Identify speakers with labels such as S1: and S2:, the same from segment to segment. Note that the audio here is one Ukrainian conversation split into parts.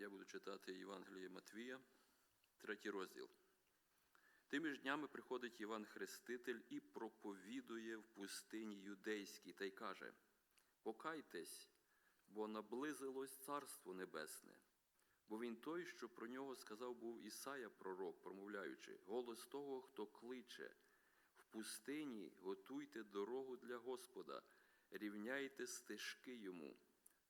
S1: Я буду читати Євангеліє Матвія, третій розділ. Тими ж днями приходить Іван Хреститель і проповідує в пустині юдейській та й каже: Покайтесь, бо наблизилось Царство Небесне. Бо він той, що про нього сказав був Ісая пророк, промовляючи, голос того, хто кличе, в пустині готуйте дорогу для Господа, рівняйте стежки йому.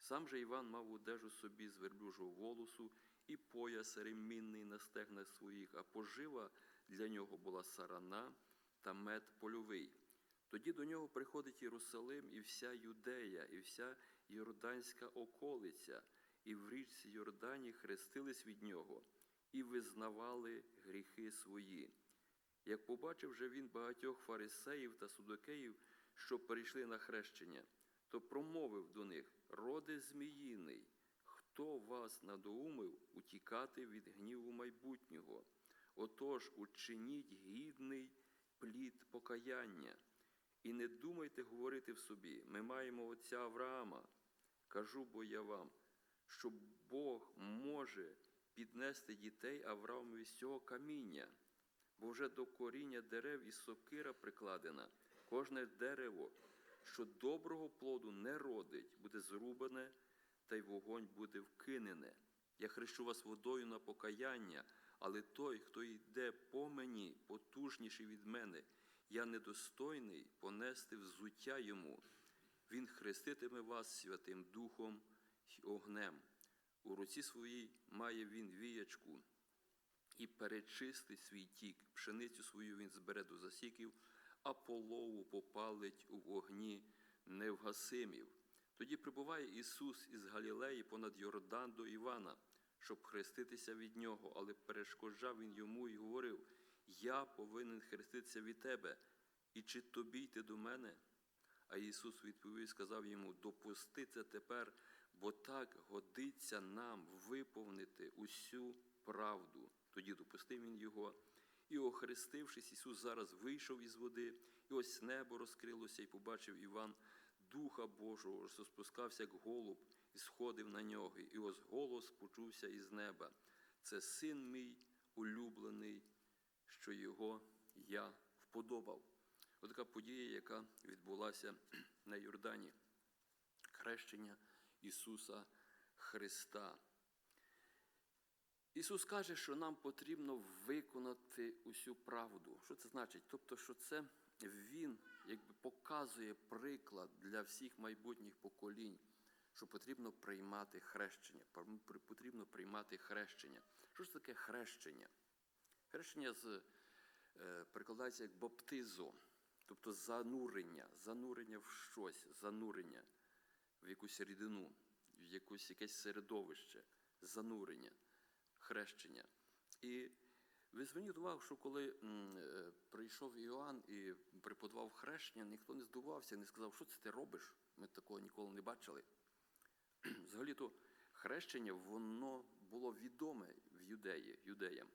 S1: Сам же Іван мав одежу собі з верблюжого волосу і пояс ремінний на стегнах своїх, а пожива для нього була сарана та мед польовий. Тоді до нього приходить Єрусалим і вся Юдея, і вся Йорданська околиця, і в річці Йордані хрестились від нього і визнавали гріхи свої. Як побачив же він багатьох фарисеїв та судокеїв, що перейшли на хрещення, то промовив до них: Роди зміїний, хто вас надоумив утікати від гніву майбутнього? Отож, учиніть гідний плід покаяння. І не думайте говорити в собі, ми маємо отця Авраама. Кажу бо я вам, що Бог може піднести дітей Авраамові з цього каміння, бо вже до коріння дерев і сокира прикладена. Кожне дерево, що доброго плоду не родить, буде зрубане, та й вогонь буде вкинене. Я хрещу вас водою на покаяння, але той, хто йде по мені, потужніший від мене, я недостойний понести взуття йому. Він хреститиме вас Святим Духом й огнем. У руці своїй має він віячку і перечистить свій тік. Пшеницю свою він збере до засіків, а полову попалить у вогні невгасимів. Тоді прибуває Ісус із Галілеї понад Йордан до Івана, щоб хреститися від нього, але перешкоджав він йому і говорив: Я повинен хреститися від тебе, і чи тобі йти до мене? А Ісус відповів і сказав йому: Допусти це тепер, бо так годиться нам виповнити усю правду. Тоді допустив він його. І, охрестившись, Ісус зараз вийшов із води, і ось небо розкрилося, і побачив Іван Духа Божого, що спускався як голуб, і сходив на нього. І ось голос почувся із неба. Це син мій улюблений, що його я вподобав. Отака подія, яка відбулася на Йордані, хрещення Ісуса Христа. Ісус каже, що нам потрібно виконати усю правду. Що це значить? Тобто, що це Він якби показує приклад для всіх майбутніх поколінь, що потрібно приймати хрещення. Потрібно приймати хрещення. Що ж таке хрещення? Хрещення з, е, перекладається як баптизо, тобто занурення, занурення в щось, занурення в якусь рідину, в якусь якесь середовище, занурення хрещення. І ви зверніть увагу, що коли е, прийшов Іоанн і преподавав хрещення, ніхто не здивувався, не сказав, що це ти робиш. Ми такого ніколи не бачили. Взагалі-то хрещення воно було відоме в юдеї, юдеям.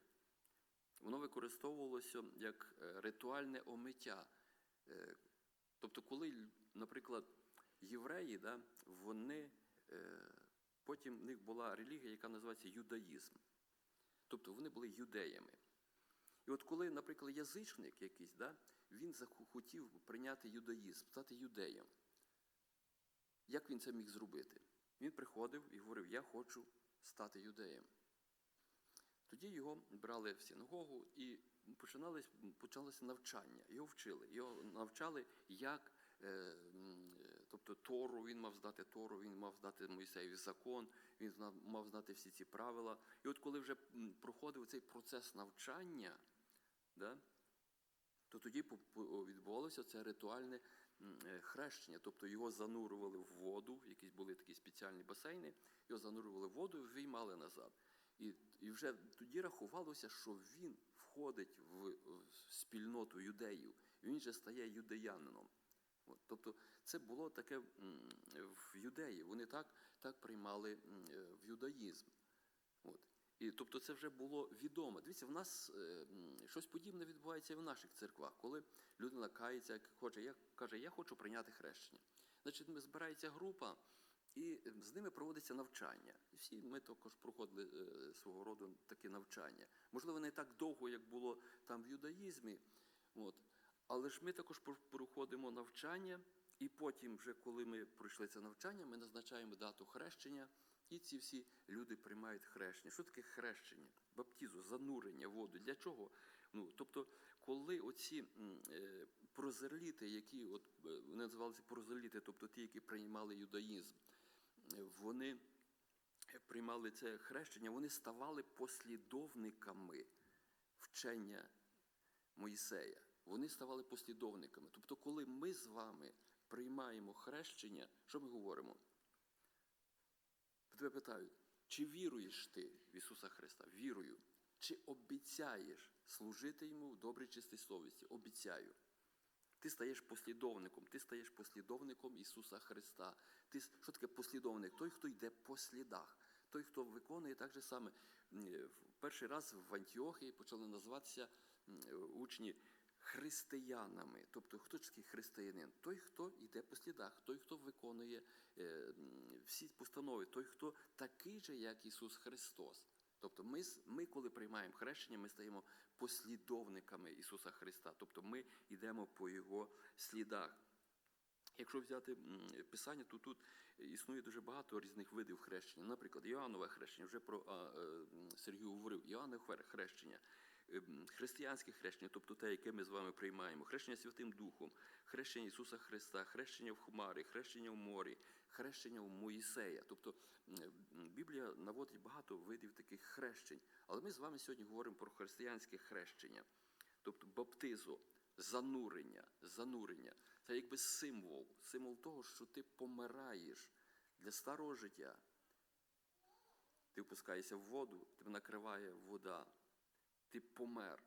S1: Воно використовувалося як е, ритуальне омиття. Е, Тобто, коли, наприклад, євреї, да, вони, потім в них була релігія, яка називається юдаїзм. Тобто вони були юдеями. І от коли, наприклад, язичник якийсь, да, він захотів прийняти юдаїзм, стати юдеєм, як він це міг зробити? Він приходив і говорив, я хочу стати юдеєм. Тоді його брали в синагогу і починалось, почалося навчання. Його вчили. Його навчали, як, е, Тору, він мав здати Тору, він мав здати Мойсеєві закон, він мав знати всі ці правила. І от коли вже проходив цей процес навчання, да, то тоді відбувалося це ритуальне е, хрещення. Тобто його занурювали в воду, якісь були такі спеціальні басейни, його занурювали в воду і виймали назад. І, і вже тоді рахувалося, що він входить в, в спільноту юдеїв, і він же стає юдеянином. Тобто це було таке в юдеї. Вони так, так приймали е, в юдаїзм. От. І, тобто це вже було відомо. Дивіться, в нас е, щось подібне відбувається і в наших церквах, коли людина кається, хоче, я, каже, я хочу прийняти хрещення. Значить, збирається група, І з ними проводиться навчання. І всі ми також проходили е, свого роду таке навчання. Можливо, не так довго, як було там в юдаїзмі. От. Але ж ми також проходимо навчання, і потім, вже коли ми пройшли це навчання, ми назначаємо дату хрещення, і ці всі люди приймають хрещення. Що таке хрещення? Баптізу, занурення воду. Для чого? Ну, тобто, коли оці е, прозеліти, які от е, вони називалися прозеліти, тобто ті, які приймали юдаїзм, е, вони приймали це хрещення, вони ставали послідовниками вчення Моїсея. Вони ставали послідовниками. Тобто, коли ми з вами приймаємо хрещення, що ми говоримо? Тебе питають, чи віруєш ти в Ісуса Христа? Вірую. Чи обіцяєш служити йому в добрій чистій совісті? Обіцяю. Ти стаєш послідовником, ти стаєш послідовником Ісуса Христа. Ти, що таке послідовник? Той, хто йде по слідах, той, хто виконує так же саме. Е, Перший раз в Антіохії почали називатися е, учні християнами. Тобто, хто ж такий християнин? Той, хто йде по слідах, той, хто виконує е, всі постанови, той, хто такий же, як Ісус Христос. Тобто, ми, ми, коли приймаємо хрещення, ми стаємо послідовниками Ісуса Христа. Тобто ми йдемо по Його слідах. Якщо взяти Писання, то тут існує дуже багато різних видів хрещення. Наприклад, Іоаннове хрещення, вже про е, м, Сергій говорив, Іоаннове хрещення, християнське хрещення, тобто те, яке ми з вами приймаємо, хрещення Святим Духом, хрещення Ісуса Христа, хрещення в Хмарі, хрещення в морі, хрещення в Моїсея. Тобто Біблія наводить багато видів таких хрещень. Але ми з вами сьогодні говоримо про християнське хрещення, тобто баптизо, занурення, занурення. Це якби символ, символ того, що ти помираєш для старого життя. Ти впускаєшся в воду, тебе накриває вода, ти помер.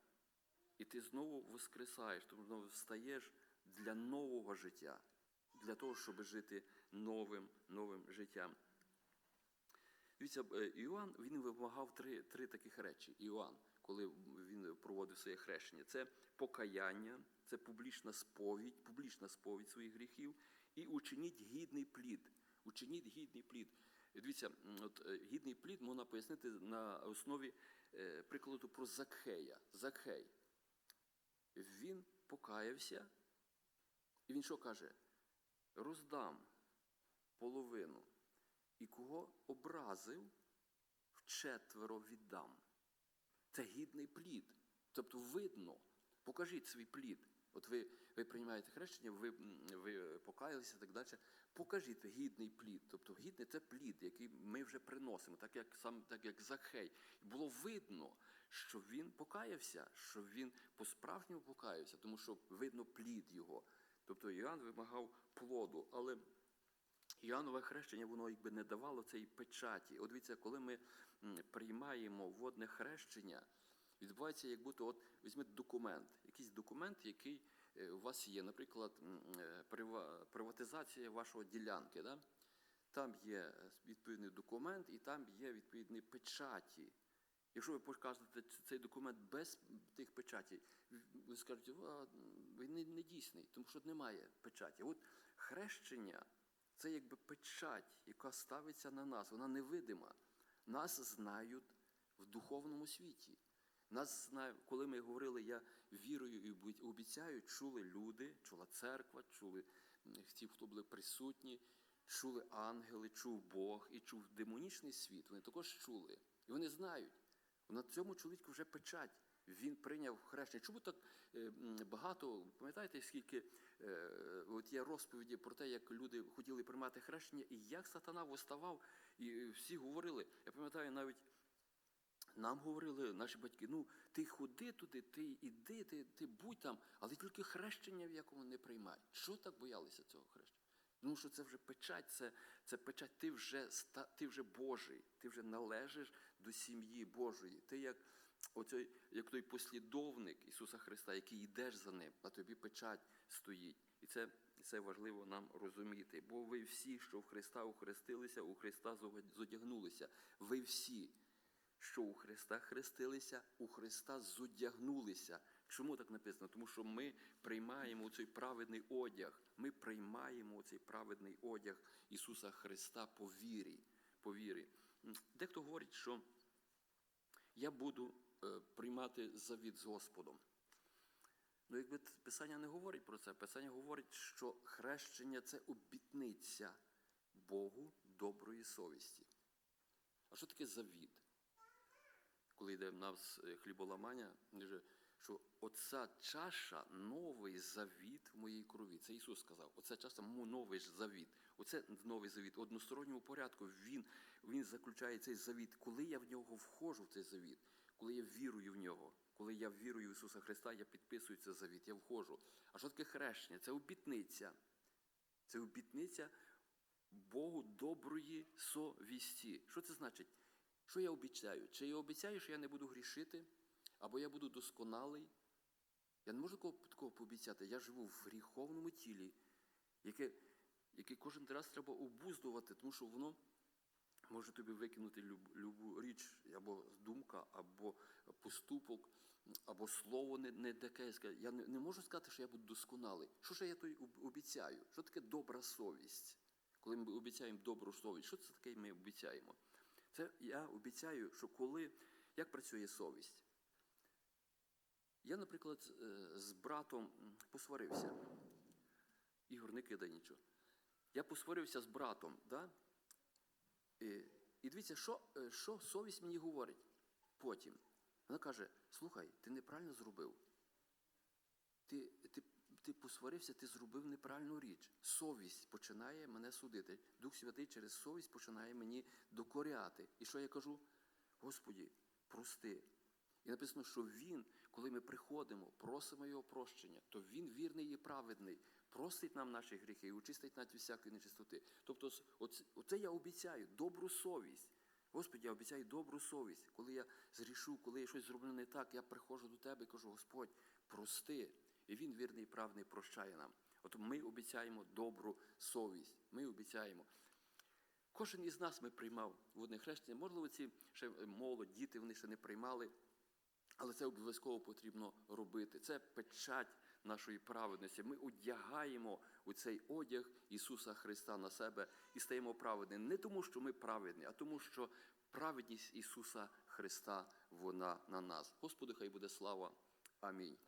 S1: І ти знову воскресаєш, ти знову встаєш для нового життя, для того, щоб жити новим, новим життям. Дивіться, е, Іоанн він вимагав три, три таких речі. Іоанн, коли він проводив своє хрещення, це покаяння, це публічна сповідь, публічна сповідь своїх гріхів, і учиніть гідний плід. Учиніть гідний плід. Дивіться, от е, гідний плід можна пояснити на основі е, прикладу про Закхея. Закхей. Він покаявся, і він що каже? Роздам половину. І кого образив, вчетверо віддам. Це гідний плід. Тобто видно, покажіть свій плід. От ви, ви приймаєте хрещення, ви, ви покаялися і так далі. Покажіть гідний плід. Тобто гідний це плід, який ми вже приносимо, так як сам так як Захей. Було видно, що він покаявся, що він по-справжньому покаявся, тому що видно плід його. Тобто Іоанн вимагав плоду, але Іоаннове хрещення, воно якби не давало цієї печаті. От дивіться, коли ми приймаємо водне хрещення, відбувається, як будто от візьмете документ, якийсь документ, який е, у вас є, наприклад, е, прива- приватизація вашої ділянки. Да? Там є е, відповідний документ і там є відповідні печаті. Якщо ви покажете цей документ без тих печатей, ви скажете, він не, не дійсний, тому що немає печаті. От хрещення це якби печать, яка ставиться на нас, вона невидима. Нас знають в духовному світі. Нас коли ми говорили, я вірую і обі- обіцяю, чули люди, чула церква, чули ті, хто були присутні, чули ангели, чув Бог і чув демонічний світ. Вони також чули. І вони знають. На цьому чоловіку вже печать. Він прийняв хрещення. Чому так е, багато? Пам'ятаєте, скільки е, от є розповіді про те, як люди хотіли приймати хрещення, і як сатана виставав, і всі говорили. Я пам'ятаю, навіть нам говорили наші батьки: ну ти ходи туди, ти іди, ти, ти будь там, але тільки хрещення в якому не приймай. Що так боялися цього хрещення? Тому що це вже печать, це, це печать, ти вже ти вже Божий, ти вже належиш до сім'ї Божої. Ти як оцей, як той послідовник Ісуса Христа, який йдеш за ним, на тобі печать стоїть. І це, це важливо нам розуміти. Бо ви всі, що в Христа ухрестилися, у Христа зодягнулися. Ви всі, що у Христа хрестилися, у Христа зодягнулися. Чому так написано? Тому що ми приймаємо цей праведний одяг. Ми приймаємо цей праведний одяг Ісуса Христа по вірі. По вірі. Дехто говорить, що я буду е, приймати завіт з Господом. Ну, якби Писання не говорить про це, Писання говорить, що хрещення це обітниця Богу доброї совісті. А що таке завіт? Коли йде в нас е, хліболамання, що оця чаша новий завіт в моїй крові. Це Ісус сказав. Оця чаша новий завіт. Оце новий завіт. В односторонньому порядку він, він заключає цей завіт. Коли я в нього входжу в цей завіт, коли я вірую в нього, коли я вірую в Ісуса Христа, я підписую цей завіт, я входжу. А що таке хрещення? Це обітниця. Це обітниця Богу доброї совісті. Що це значить? Що я обіцяю? Чи я обіцяю, що я не буду грішити, або я буду досконалий? Я не можу такого, пообіцяти. Я живу в гріховному тілі, яке, яке кожен раз треба обуздувати, тому що воно може тобі викинути люб, любу річ, або думка, або поступок, або слово не, не таке. Я не, не можу сказати, що я буду досконалий. Що ж я той обіцяю? Що таке добра совість? Коли ми обіцяємо добру совість, що це таке ми обіцяємо? Це я обіцяю, що коли як працює совість? Я, наприклад, е, з братом посварився. Ігор, не кидай нічого. Я посварився з братом, да? І, і дивіться, що, е, що совість мені говорить потім. Вона каже: слухай, ти неправильно зробив. Ти, ти, ти посварився, ти зробив неправильну річ. Совість починає мене судити. Дух Святий через совість починає мені докоряти. І що я кажу? Господі, прости. І написано, що Він, коли ми приходимо, просимо Його прощення, то Він вірний і праведний, простить нам наші гріхи і очистить нас всякої нечистоти. Тобто, оце, оце я обіцяю, добру совість. Господи, я обіцяю добру совість. Коли я зрішу, коли я щось зроблю не так, я приходжу до Тебе і кажу, Господь, прости. І Він вірний і праведний прощає нам. От ми обіцяємо добру совість. Ми обіцяємо. Кожен із нас ми приймав водне хрещення. Можливо, ці ще молодь, діти вони ще не приймали, але це обов'язково потрібно робити. Це печать нашої праведності. Ми одягаємо у цей одяг Ісуса Христа на себе і стаємо праведними. Не тому, що ми праведні, а тому, що праведність Ісуса Христа вона на нас. Господи, хай буде слава. Амінь.